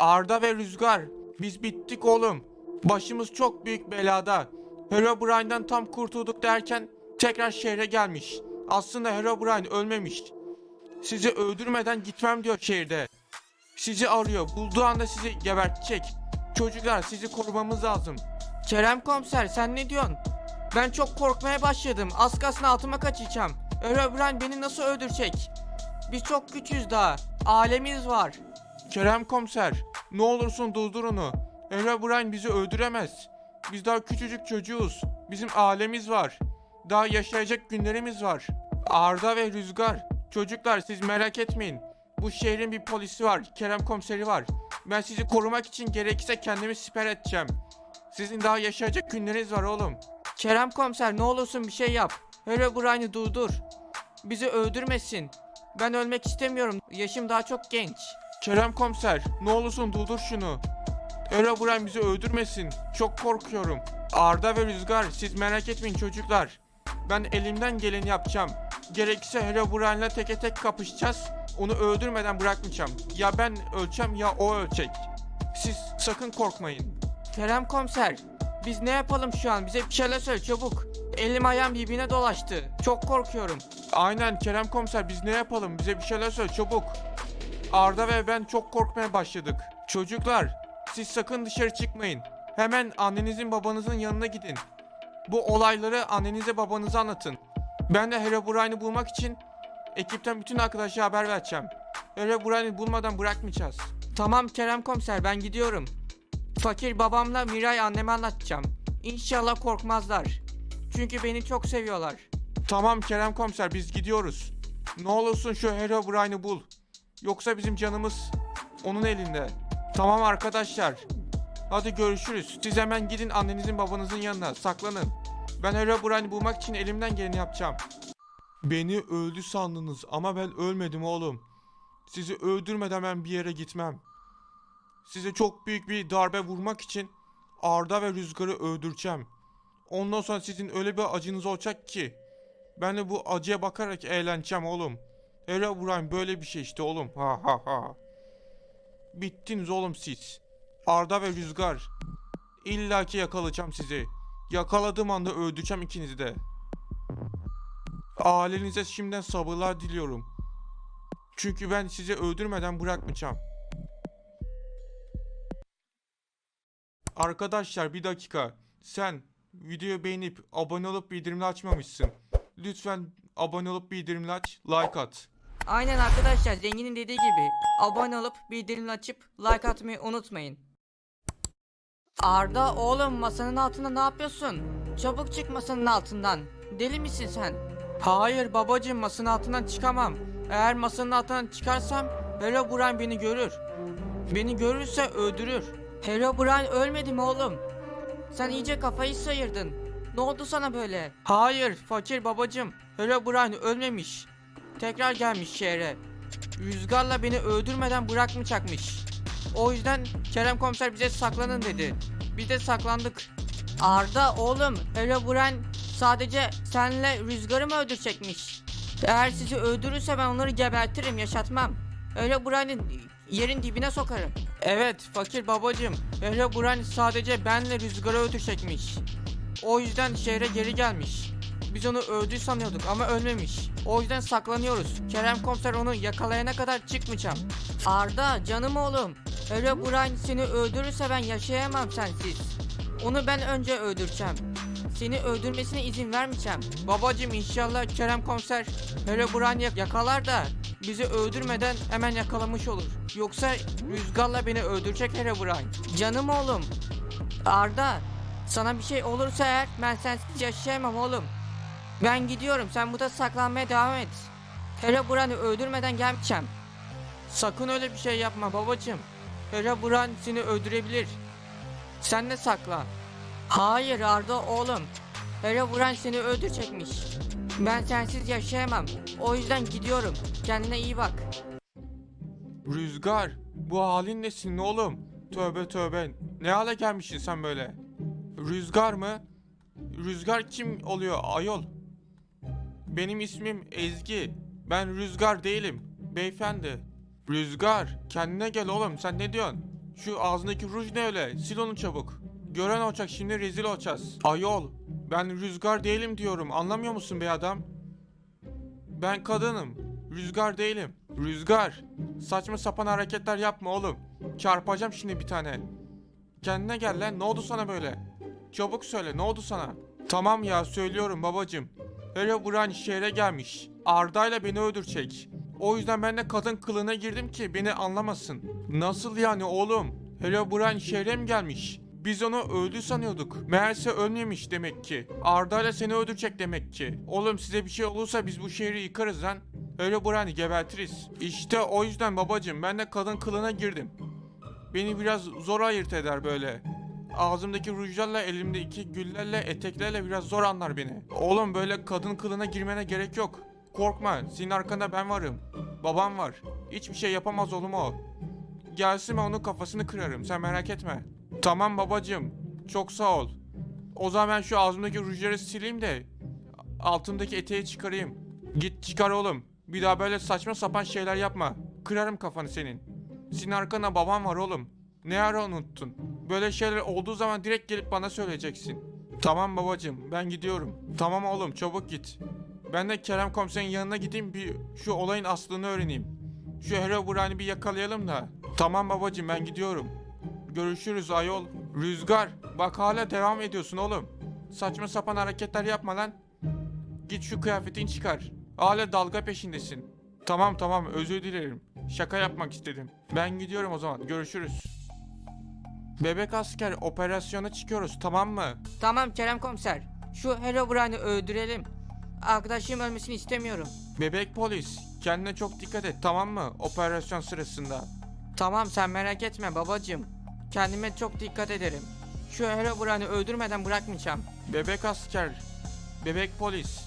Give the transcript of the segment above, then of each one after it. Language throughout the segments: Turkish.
Arda ve Rüzgar, biz bittik oğlum. Başımız çok büyük belada. Herobrine'den tam kurtulduk derken tekrar şehre gelmiş. Aslında Herobrine ölmemiş. Sizi öldürmeden gitmem diyor şehirde. Sizi arıyor. Bulduğu anda sizi gebertecek. Çocuklar sizi korumamız lazım. Kerem komiser sen ne diyorsun? Ben çok korkmaya başladım. Az kalsın altıma kaçacağım. Herobrine beni nasıl öldürecek? Biz çok güçüz daha. Alemiz var. Kerem komiser, ne olursun durdur onu. Herobrine bizi öldüremez. Biz daha küçücük çocuğuz. Bizim alemiz var. Daha yaşayacak günlerimiz var. Arda ve Rüzgar, çocuklar siz merak etmeyin. Bu şehrin bir polisi var, Kerem komiseri var. Ben sizi korumak için gerekirse kendimi siper edeceğim. Sizin daha yaşayacak günleriniz var oğlum. Kerem komiser ne olursun bir şey yap. Herobrine'i durdur. Bizi öldürmesin. Ben ölmek istemiyorum. Yaşım daha çok genç. Kerem komiser ne olursun durdur şunu. Herobrine bizi öldürmesin. Çok korkuyorum. Arda ve Rüzgar siz merak etmeyin çocuklar. Ben elimden geleni yapacağım. Gerekirse Herobrine'le teke tek kapışacağız. Onu öldürmeden bırakmayacağım. Ya ben öleceğim ya o ölecek. Siz sakın korkmayın. Kerem komiser, biz ne yapalım şu an? Bize bir şeyler söyle çabuk. Elim ayağım birbirine dolaştı. Çok korkuyorum. Aynen Kerem komiser biz ne yapalım? Bize bir şeyler söyle çabuk. Arda ve ben çok korkmaya başladık. Çocuklar, siz sakın dışarı çıkmayın. Hemen annenizin babanızın yanına gidin. Bu olayları annenize babanıza anlatın. Ben de Herobrine'i bulmak için ekipten bütün arkadaşlara haber vereceğim. Herobrine'i bulmadan bırakmayacağız. Tamam Kerem komiser ben gidiyorum. Fakir babamla Miray anneme anlatacağım. İnşallah korkmazlar. Çünkü beni çok seviyorlar. Tamam Kerem komiser biz gidiyoruz. Ne olursun şu Herobrine'i bul. Yoksa bizim canımız onun elinde. Tamam arkadaşlar. Hadi görüşürüz. Siz hemen gidin annenizin babanızın yanına. Saklanın. Ben Herobrine'i bulmak için elimden geleni yapacağım. Beni öldü sandınız ama ben ölmedim oğlum. Sizi öldürmeden ben bir yere gitmem. Size çok büyük bir darbe vurmak için Arda ve Rüzgar'ı öldüreceğim. Ondan sonra sizin öyle bir acınız olacak ki ben de bu acıya bakarak eğleneceğim oğlum. Herobrine böyle bir şey işte oğlum. Ha ha ha. Bittiniz oğlum siz. Arda ve Rüzgar. İlla ki yakalayacağım sizi. Yakaladığım anda öldüreceğim ikinizi de. Ailenize şimdiden sabırlar diliyorum. Çünkü ben sizi öldürmeden bırakmayacağım. Arkadaşlar bir dakika. Sen videoyu beğenip abone olup bildirimleri açmamışsın. Lütfen abone olup bildirimleri aç, like at. Aynen arkadaşlar zenginin dediği gibi abone olup bildirimini açıp like atmayı unutmayın. Arda oğlum masanın altında ne yapıyorsun? Çabuk çık masanın altından. Deli misin sen? Hayır babacığım masanın altından çıkamam. Eğer masanın altından çıkarsam Herobrine beni görür. Beni görürse öldürür. Herobrine ölmedi mi oğlum? Sen iyice kafayı sıyırdın. Ne oldu sana böyle? Hayır fakir babacığım. Herobrine ölmemiş. Tekrar gelmiş şehre. Rüzgarla beni öldürmeden bırakmayacakmış. O yüzden Kerem komiser bize saklanın dedi. Biz de saklandık. Arda oğlum Herobrine sadece senle rüzgarı mı öldürecekmiş? Eğer sizi öldürürse ben onları gebertirim yaşatmam. Herobrine'i yerin dibine sokarım. Evet fakir babacığım. Herobrine sadece benle rüzgarı öldürecekmiş. O yüzden şehre geri gelmiş. Biz onu öldü sanıyorduk ama ölmemiş. O yüzden saklanıyoruz. Kerem komiser onu yakalayana kadar çıkmayacağım. Arda canım oğlum. Herobrine seni öldürürse ben yaşayamam sensiz. Onu ben önce öldüreceğim. Seni öldürmesine izin vermeyeceğim. Babacığım inşallah Kerem komiser Herobrine'i yak- yakalar da bizi öldürmeden hemen yakalamış olur. Yoksa rüzgarla beni öldürecek Herobrine. Canım oğlum. Arda sana bir şey olursa eğer ben sensiz yaşayamam oğlum. Ben gidiyorum sen burada saklanmaya devam et. Herobrine'i öldürmeden gelmeyeceğim. Sakın öyle bir şey yapma babacığım. Herobrine seni öldürebilir. Sen de sakla. Hayır Arda oğlum. Herobrine seni öldürecekmiş. Ben sensiz yaşayamam. O yüzden gidiyorum. Kendine iyi bak. Rüzgar, bu halin nesin oğlum? Tövbe tövbe. Ne hale gelmişsin sen böyle? Rüzgar mı? Rüzgar kim oluyor ayol? Benim ismim Ezgi. Ben Rüzgar değilim. Beyefendi. Rüzgar, kendine gel oğlum. Sen ne diyorsun? Şu ağzındaki ruj ne öyle? Sil onu çabuk. Gören olacak şimdi rezil olacağız. Ayol ben rüzgar değilim diyorum anlamıyor musun be adam? Ben kadınım. Rüzgar değilim. Rüzgar. Saçma sapan hareketler yapma oğlum. Çarpacağım şimdi bir tane. Kendine gel lan. Ne oldu sana böyle? Çabuk söyle. Ne oldu sana? Tamam ya söylüyorum babacım. Herobrine şehre gelmiş. Arda'yla beni öldürecek. O yüzden ben de kadın kılığına girdim ki beni anlamasın. Nasıl yani oğlum? Herobrine şehre mi gelmiş? Biz onu öldü sanıyorduk. Meğerse ölmemiş demek ki. Arda ile seni öldürecek demek ki. Oğlum size bir şey olursa biz bu şehri yıkarız lan. Herobrine'i gebertiriz. İşte o yüzden babacım ben de kadın kılığına girdim. Beni biraz zor ayırt eder böyle. Ağzımdaki rujlarla elimdeki güllerle eteklerle biraz zor anlar beni. Oğlum böyle kadın kılığına girmene gerek yok. Korkma senin arkanda ben varım. Babam var. Hiçbir şey yapamaz oğlum o. Gelsin ben onun kafasını kırarım sen merak etme. Tamam babacığım. Çok sağ ol. O zaman ben şu ağzımdaki rujları sileyim de altımdaki eteği çıkarayım. Git çıkar oğlum. Bir daha böyle saçma sapan şeyler yapma. Kırarım kafanı senin. Senin arkana babam var oğlum. Ne ara unuttun? Böyle şeyler olduğu zaman direkt gelip bana söyleyeceksin. Tamam babacığım ben gidiyorum. Tamam oğlum çabuk git. Ben de Kerem komiserin yanına gideyim bir şu olayın aslını öğreneyim. Şu Herobrine'i bir yakalayalım da. Tamam babacığım ben gidiyorum. Görüşürüz ayol. Rüzgar bak hala devam ediyorsun oğlum. Saçma sapan hareketler yapma lan. Git şu kıyafetini çıkar. Hala dalga peşindesin. Tamam tamam özür dilerim. Şaka yapmak istedim. Ben gidiyorum o zaman. Görüşürüz. Bebek asker operasyona çıkıyoruz tamam mı? Tamam Kerem komiser. Şu Herobrine'i öldürelim. Arkadaşım ölmesini istemiyorum. Bebek polis kendine çok dikkat et tamam mı? Operasyon sırasında. Tamam sen merak etme babacığım. Kendime çok dikkat ederim. Şu Herobrine'i öldürmeden bırakmayacağım. Bebek asker, bebek polis.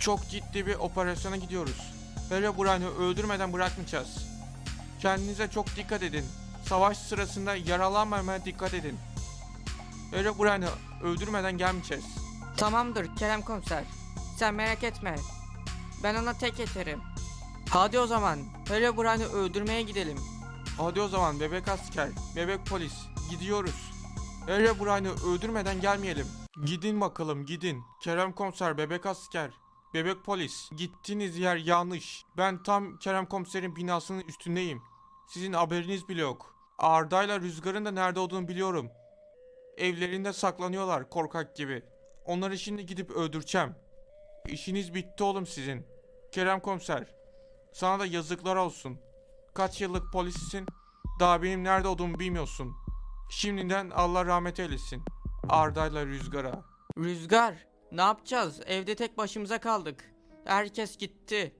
Çok ciddi bir operasyona gidiyoruz. Herobrine'i öldürmeden bırakmayacağız. Kendinize çok dikkat edin. Savaş sırasında yaralanmamaya dikkat edin. Herobrine'i öldürmeden gelmeyeceğiz. Tamamdır Kerem komiser. Sen merak etme. Ben ona tek yeterim. Hadi o zaman Herobrine'i öldürmeye gidelim. Hadi o zaman bebek asker, bebek polis gidiyoruz. Herobrine'i öldürmeden gelmeyelim. Gidin bakalım gidin. Kerem komiser, bebek asker, bebek polis. Gittiğiniz yer yanlış. Ben tam Kerem komiserin binasının üstündeyim. Sizin haberiniz bile yok. Arda'yla Rüzgar'ın da nerede olduğunu biliyorum. Evlerinde saklanıyorlar korkak gibi. Onları şimdi gidip öldüreceğim. İşiniz bitti oğlum sizin. Kerem komiser, sana da yazıklar olsun. Kaç yıllık polissin, daha benim nerede olduğumu bilmiyorsun. Şimdiden Allah rahmet eylesin. Arda'yla Rüzgar'a. Rüzgar, ne yapacağız? Evde tek başımıza kaldık. Herkes gitti.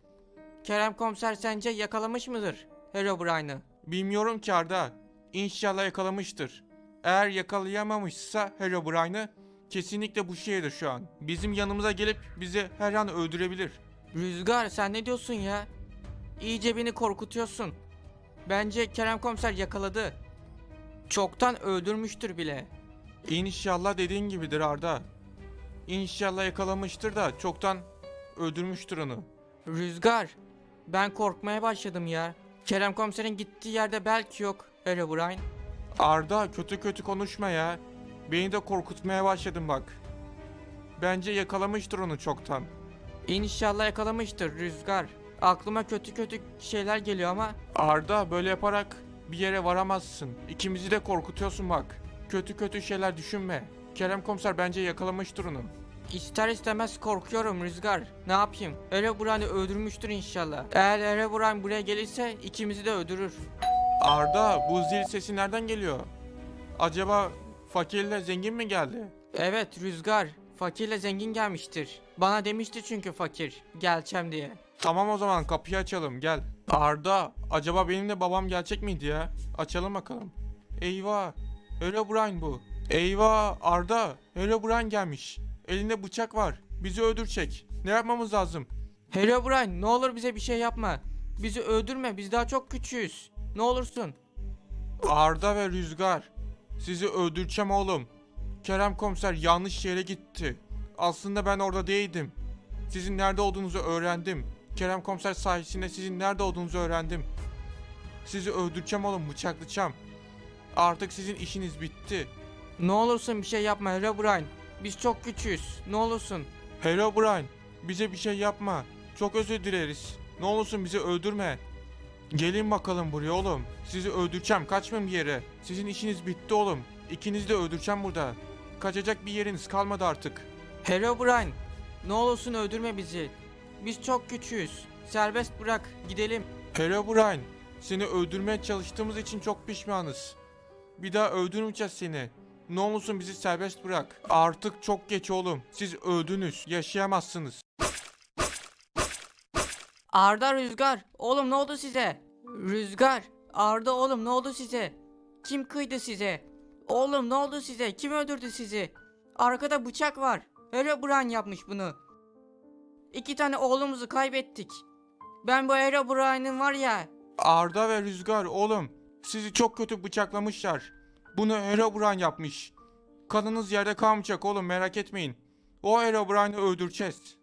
Kerem komiser sence yakalamış mıdır Herobrine'ı? Bilmiyorum ki Arda. İnşallah yakalamıştır. Eğer yakalayamamışsa Herobrine'ı kesinlikle bu şehirde şu an. Bizim yanımıza gelip bizi her an öldürebilir. Rüzgar sen ne diyorsun ya? İyice beni korkutuyorsun. Bence Kerem komiser yakaladı. Çoktan öldürmüştür bile. İnşallah dediğin gibidir Arda. İnşallah yakalamıştır da çoktan öldürmüştür onu. Rüzgar, ben korkmaya başladım ya. Kerem komiserin gittiği yerde belki yok Herobrine. Arda kötü kötü konuşma ya. Beni de korkutmaya başladın bak. Bence yakalamıştır onu çoktan. İnşallah yakalamıştır Rüzgar. Aklıma kötü kötü şeyler geliyor ama Arda böyle yaparak bir yere varamazsın. İkimizi de korkutuyorsun bak. Kötü kötü şeyler düşünme. Kerem komiser bence yakalamıştır onu. ister istemez korkuyorum Rüzgar. Ne yapayım? Herobrine'i öldürmüştür inşallah. Eğer Herobrine buraya gelirse ikimizi de öldürür. Arda bu zil sesi nereden geliyor? Acaba fakirle zengin mi geldi? Evet Rüzgar, fakirle zengin gelmiştir. Bana demişti çünkü fakir, geleceğim diye. Tamam o zaman kapıyı açalım gel. Arda acaba benim de babam gelecek miydi ya? Açalım bakalım. Eyvah. Herobrine bu. Eyvah Arda. Herobrine gelmiş. Elinde bıçak var. Bizi öldürecek. Ne yapmamız lazım? Herobrine ne olur bize bir şey yapma. Bizi öldürme, biz daha çok küçüğüz. Ne olursun. Arda ve Rüzgar. Sizi öldüreceğim oğlum. Kerem komiser yanlış yere gitti. Aslında ben orada değildim. Sizin nerede olduğunuzu öğrendim. Kerem komiser sayesinde sizin nerede olduğunuzu öğrendim. Sizi öldüreceğim oğlum bıçaklayacağım. Artık sizin işiniz bitti. Ne olursun bir şey yapma Herobrine. Biz çok küçüğüz. Ne olursun. Herobrine, bize bir şey yapma. Çok özür dileriz. Ne olursun bizi öldürme. Gelin bakalım buraya oğlum. Sizi öldüreceğim. Kaçmayın bir yere. Sizin işiniz bitti oğlum. İkinizi de öldüreceğim burada. Kaçacak bir yeriniz kalmadı artık. Herobrine, ne olursun öldürme bizi. Biz çok küçüğüz. Serbest bırak, gidelim. Herobrine, seni öldürmeye çalıştığımız için çok pişmanız. Bir daha öldürmeyeceğiz seni. Ne olursun bizi serbest bırak. Artık çok geç oğlum. Siz öldünüz. Yaşayamazsınız. Arda Rüzgar, oğlum ne oldu size? Rüzgar, Arda oğlum ne oldu size? Kim kıydı size? Oğlum ne oldu size? Kim öldürdü sizi? Arkada bıçak var. Herobrine yapmış bunu. İki tane oğlumuzu kaybettik. Ben bu Herobrine'ın var ya, Arda ve Rüzgar oğlum. Sizi çok kötü bıçaklamışlar. Bunu Herobrine yapmış. Kanınız yerde kalmayacak oğlum merak etmeyin. O Herobrine'i öldüreceğiz.